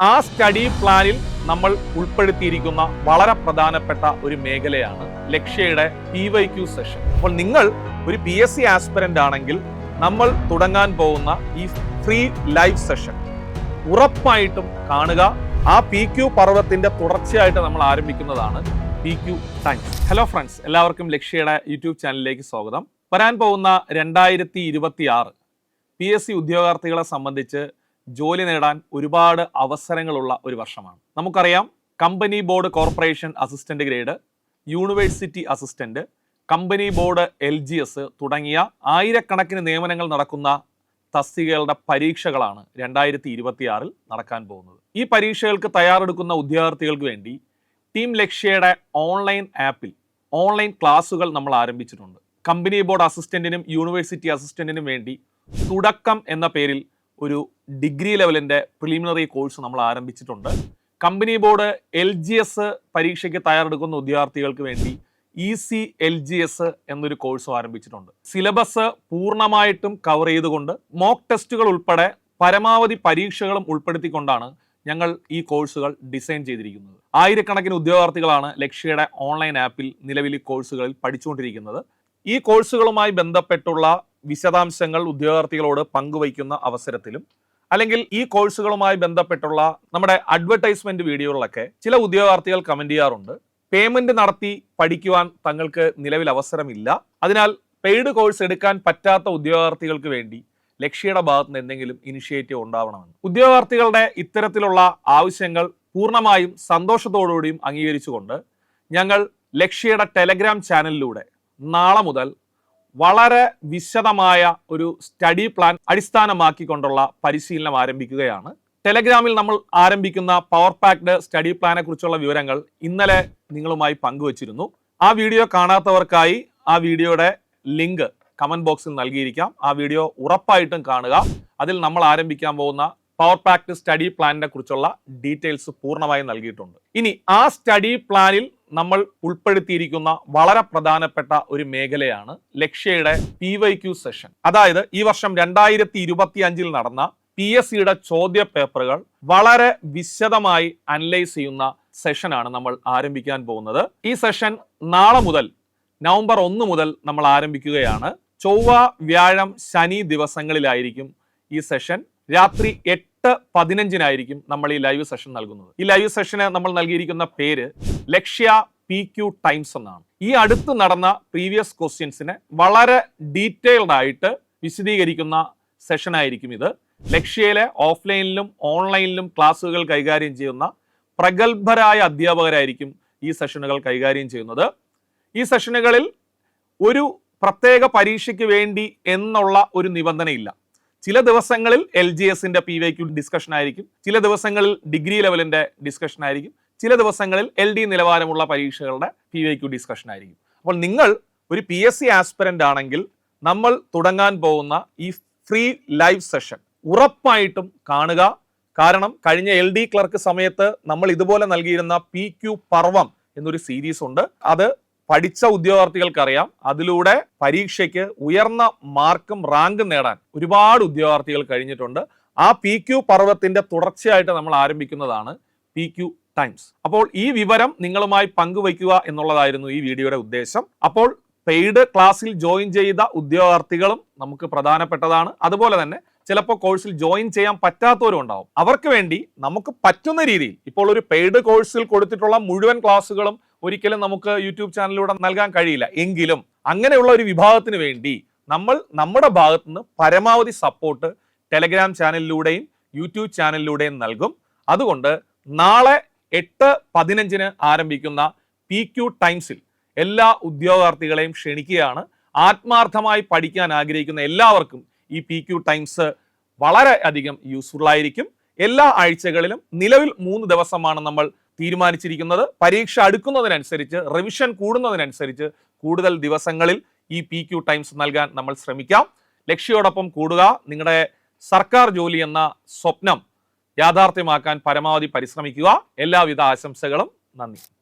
ആ സ്റ്റഡി പ്ലാനിൽ നമ്മൾ ഉൾപ്പെടുത്തിയിരിക്കുന്ന വളരെ പ്രധാനപ്പെട്ട ഒരു മേഖലയാണ് ലക്ഷ്യയുടെ പി വൈ ക്യു സെഷൻ അപ്പോൾ നിങ്ങൾ ഒരു പി എസ് സി ആസ്പിരന്റ് ആണെങ്കിൽ നമ്മൾ തുടങ്ങാൻ പോകുന്ന ഈ ഫ്രീ ലൈവ് സെഷൻ ഉറപ്പായിട്ടും കാണുക. ആ പി ക്യു പർവത്തിന്റെ തുടർച്ചയായിട്ട് നമ്മൾ ആരംഭിക്കുന്നതാണ് P Q times hello friends എല്ലാവർക്കും ലക്ഷ്യയുടെ യൂട്യൂബ് ചാനലിലേക്ക് സ്വാഗതം. വരാൻ പോകുന്ന രണ്ടായിരത്തി ഇരുപത്തി ആറ് പി എസ് സി ഉദ്യോഗാർത്ഥികളെ സംബന്ധിച്ച് ജോലി നേടാൻ ഒരുപാട് അവസരങ്ങളുള്ള ഒരു വർഷമാണ്. നമുക്കറിയാം company board corporation assistant grade university assistant company board L G S തുടങ്ങിയ ആയിരക്കണക്കിന് നിയമനങ്ങൾ നടക്കുന്ന തസ്തികകളുടെ പരീക്ഷകളാണ് രണ്ടായിരത്തി ഇരുപത്തിയാറിൽ നടക്കാൻ പോകുന്നത്. ഈ പരീക്ഷകൾക്ക് തയ്യാറെടുക്കുന്ന ഉദ്യോഗാർത്ഥികൾക്ക് വേണ്ടി ടീം ലക്ഷ്യയുടെ ഓൺലൈൻ ആപ്പിൽ ഓൺലൈൻ ക്ലാസുകൾ നമ്മൾ ആരംഭിച്ചിട്ടുണ്ട്. കമ്പനി ബോർഡ് അസിസ്റ്റന്റിനും യൂണിവേഴ്സിറ്റി അസിസ്റ്റന്റിനും വേണ്ടി തുടക്കം എന്ന പേരിൽ ഒരു ഡിഗ്രി ലെവലിന്റെ പ്രിലിമിനറി കോഴ്സ് നമ്മൾ ആരംഭിച്ചിട്ടുണ്ട്. Company board L G S പരീക്ഷയ്ക്ക് തയ്യാറെടുക്കുന്ന ഉദ്യോഗാർത്ഥികൾക്ക് വേണ്ടി E C L G S എന്നൊരു കോഴ്സും ആരംഭിച്ചിട്ടുണ്ട്. സിലബസ് പൂർണമായിട്ടും കവർ ചെയ്തുകൊണ്ട് മോക്ക് ടെസ്റ്റുകൾ ഉൾപ്പെടെ പരമാവധി പരീക്ഷകളും ഉൾപ്പെടുത്തിക്കൊണ്ടാണ് ഞങ്ങൾ ഈ കോഴ്സുകൾ ഡിസൈൻ ചെയ്തിരിക്കുന്നത്. ആയിരക്കണക്കിന് ഉദ്യോഗാർത്ഥികളാണ് ലക്ഷ്യയുടെ ഓൺലൈൻ ആപ്പിൽ നിലവിൽ ഈ കോഴ്സുകളിൽ പഠിച്ചുകൊണ്ടിരിക്കുന്നത്. ഈ കോഴ്സുകളുമായി ബന്ധപ്പെട്ടുള്ള വിശദാംശങ്ങൾ ഉദ്യോഗാർത്ഥികളോട് പങ്കുവയ്ക്കുന്ന അവസരത്തിലും അല്ലെങ്കിൽ ഈ കോഴ്സുകളുമായി ബന്ധപ്പെട്ടുള്ള നമ്മുടെ അഡ്വർടൈസ്മെന്റ് വീഡിയോകളൊക്കെ ചില ഉദ്യോഗാർത്ഥികൾ കമന്റ് ചെയ്യാറുണ്ട്. പേയ്മെന്റ് നടത്തി പഠിക്കുവാൻ തങ്ങൾക്ക് നിലവിൽ അവസരമില്ല. അതിനാൽ പെയ്ഡ് കോഴ്സ് എടുക്കാൻ പറ്റാത്ത ഉദ്യോഗാർത്ഥികൾക്ക് വേണ്ടി ലക്ഷ്യയുടെ ഭാഗത്ത് നിന്ന് എന്തെങ്കിലും ഇനിഷ്യേറ്റീവ് ഉണ്ടാവണമെന്ന്. ഉദ്യോഗാർത്ഥികളുടെ ഇത്തരത്തിലുള്ള ആവശ്യങ്ങൾ പൂർണമായും സന്തോഷത്തോടുകൂടിയും അംഗീകരിച്ചുകൊണ്ട് ഞങ്ങൾ ലക്ഷ്യയുടെ ടെലഗ്രാം ചാനലിലൂടെ നാളെ മുതൽ വളരെ വിശദമായ ഒരു സ്റ്റഡി പ്ലാൻ അടിസ്ഥാനമാക്കിക്കൊണ്ടുള്ള പരിശീലനം ആരംഭിക്കുകയാണ്. ടെലഗ്രാമിൽ നമ്മൾ ആരംഭിക്കുന്ന പവർ പാക്ഡ് സ്റ്റഡി പ്ലാനെ കുറിച്ചുള്ള വിവരങ്ങൾ ഇന്നലെ നിങ്ങളുമായി പങ്കുവച്ചിരുന്നു. ആ വീഡിയോ കാണാത്തവർക്കായി ആ വീഡിയോയുടെ ലിങ്ക് കമന്റ് ബോക്സിൽ നൽകിയിരിക്കാം. ആ വീഡിയോ ഉറപ്പായിട്ടും കാണുക. അതിൽ നമ്മൾ ആരംഭിക്കാൻ പോകുന്ന പവർ പാക്ഡ് സ്റ്റഡി പ്ലാനിനെ കുറിച്ചുള്ള ഡീറ്റെയിൽസ് പൂർണമായി നൽകിയിട്ടുണ്ട്. ഇനി ആ സ്റ്റഡി പ്ലാനിൽ നമ്മൾ ഉൾപ്പെടുത്തിയിരിക്കുന്ന വളരെ പ്രധാനപ്പെട്ട ഒരു മേഖലയാണ് ലക്ഷ്യയുടെ പി വൈ ക്യു സെഷൻ അതായത് ഈ വർഷം രണ്ടായിരത്തി ഇരുപത്തി അഞ്ചിൽ നടന്ന പി എസ് സിയുടെ ചോദ്യ പേപ്പറുകൾ വളരെ വിശദമായി അനലൈസ് ചെയ്യുന്ന സെഷനാണ് നമ്മൾ ആരംഭിക്കാൻ പോകുന്നത്. ഈ സെഷൻ നാളെ മുതൽ നവംബർ ഒന്ന് മുതൽ നമ്മൾ ആരംഭിക്കുകയാണ്. ചൊവ്വ വ്യാഴം ശനി ദിവസങ്ങളിലായിരിക്കും ഈ സെഷൻ രാത്രി എട്ട് പതിനഞ്ചിനായിരിക്കും നമ്മൾ ഈ ലൈവ് സെഷൻ നൽകുന്നത്. ഈ ലൈവ് സെഷന് നമ്മൾ നൽകിയിരിക്കുന്ന പേര് ലക്ഷ്യ പി ക്യു ടൈംസ് എന്നാണ്. ഈ അടുത്ത് നടന്ന പ്രീവിയസ് ക്വസ്റ്റ്യൻസിനെ വളരെ ഡീറ്റെയിൽഡ് ആയിട്ട് വിശദീകരിക്കുന്ന സെഷൻ ആയിരിക്കും ഇത്. ലക്ഷ്യയിലെ ഓഫ്ലൈനിലും ഓൺലൈനിലും ക്ലാസ്സുകൾ കൈകാര്യം ചെയ്യുന്ന പ്രഗത്ഭരായ അധ്യാപകരായിരിക്കും ഈ സെഷനുകൾ കൈകാര്യം ചെയ്യുന്നത്. ഈ സെഷനുകളിൽ ഒരു പ്രത്യേക പരീക്ഷയ്ക്ക് വേണ്ടി എന്നുള്ള ഒരു നിബന്ധനയില്ല. ചില ദിവസങ്ങളിൽ എൽ ജി എസിന്റെ പി വൈ ക്യു ഡിസ്കഷൻ ആയിരിക്കും. ചില ദിവസങ്ങളിൽ ഡിഗ്രി ലെവലിന്റെ ഡിസ്കഷൻ ആയിരിക്കും. ചില ദിവസങ്ങളിൽ എൽ ഡി നിലവാരമുള്ള പരീക്ഷകളുടെ പി വൈ ക്യു ഡിസ്കഷൻ ആയിരിക്കും. അപ്പോൾ നിങ്ങൾ ഒരു പി എസ് സി ആസ്പിരന്റ് ആണെങ്കിൽ നമ്മൾ തുടങ്ങാൻ പോകുന്ന ഈ ഫ്രീ ലൈവ് സെഷൻ ഉറപ്പായിട്ടും കാണുക. കാരണം കഴിഞ്ഞ എൽ ഡി ക്ലർക്ക് സമയത്ത് നമ്മൾ ഇതുപോലെ നൽകിയിരുന്ന പി ക്യു പർവം എന്നൊരു സീരീസ് ഉണ്ട്. അത് പഠിച്ച ഉദ്യോഗാർത്ഥികൾക്കറിയാം. അതിലൂടെ പരീക്ഷയ്ക്ക് ഉയർന്ന മാർക്കും റാങ്കും നേടാൻ ഒരുപാട് ഉദ്യോഗാർത്ഥികൾ കഴിഞ്ഞിട്ടുണ്ട്. ആ പി ക്യു പർവത്തിന്റെ തുടർച്ചയായിട്ട് നമ്മൾ ആരംഭിക്കുന്നതാണ് പി ക്യു ടൈംസ്. അപ്പോൾ ഈ വിവരം നിങ്ങളുമായി പങ്കുവയ്ക്കുക എന്നുള്ളതായിരുന്നു ഈ വീഡിയോയുടെ ഉദ്ദേശം. അപ്പോൾ പെയ്ഡ് ക്ലാസ്സിൽ ജോയിൻ ചെയ്ത ഉദ്യോഗാർത്ഥികളും നമുക്ക് പ്രധാനപ്പെട്ടതാണ്. അതുപോലെ തന്നെ ചിലപ്പോൾ കോഴ്സിൽ ജോയിൻ ചെയ്യാൻ പറ്റാത്തവരും ഉണ്ടാവും. അവർക്ക് വേണ്ടി നമുക്ക് പറ്റുന്ന രീതിയിൽ ഇപ്പോൾ ഒരു പെയ്ഡ് കോഴ്സിൽ കൊടുത്തിട്ടുള്ള മുഴുവൻ ക്ലാസ്സുകളും ഒരിക്കലും നമുക്ക് യൂട്യൂബ് ചാനലിലൂടെ നൽകാൻ കഴിയില്ല. എങ്കിലും അങ്ങനെയുള്ള ഒരു വിഭാഗത്തിന് വേണ്ടി നമ്മൾ നമ്മുടെ ഭാഗത്ത് നിന്ന് പരമാവധി സപ്പോർട്ട് ടെലഗ്രാം ചാനലിലൂടെയും യൂട്യൂബ് ചാനലിലൂടെയും നൽകും. അതുകൊണ്ട് നാളെ എട്ട് പതിനഞ്ചിന് ആരംഭിക്കുന്ന പി ക്യു ടൈംസിൽ എല്ലാ ഉദ്യോഗാർത്ഥികളെയും ക്ഷണിക്കുകയാണ്. ആത്മാർത്ഥമായി പഠിക്കാൻ ആഗ്രഹിക്കുന്ന എല്ലാവർക്കും ഈ പി ക്യു ടൈംസ് വളരെ അധികം യൂസ്ഫുൾ ആയിരിക്കും. എല്ലാ ആഴ്ചകളിലും നിലവിൽ മൂന്ന് ദിവസമാണ് നമ്മൾ തീരുമാനിച്ചിരിക്കുന്നത്. പരീക്ഷ അടുക്കുന്നതിനനുസരിച്ച് റിവിഷൻ കൂടുന്നതിനനുസരിച്ച് കൂടുതൽ ദിവസങ്ങളിൽ ഈ പി ക്യു ടൈംസ് നൽകാൻ നമ്മൾ ശ്രമിക്കാം. ലക്ഷ്യോടൊപ്പം കൂടുക. നിങ്ങളുടെ സർക്കാർ ജോലി എന്ന സ്വപ്നം യാഥാർത്ഥ്യമാക്കാൻ പരമാവധി പരിശ്രമിക്കുക. എല്ലാവിധ ആശംസകളും. നന്ദി.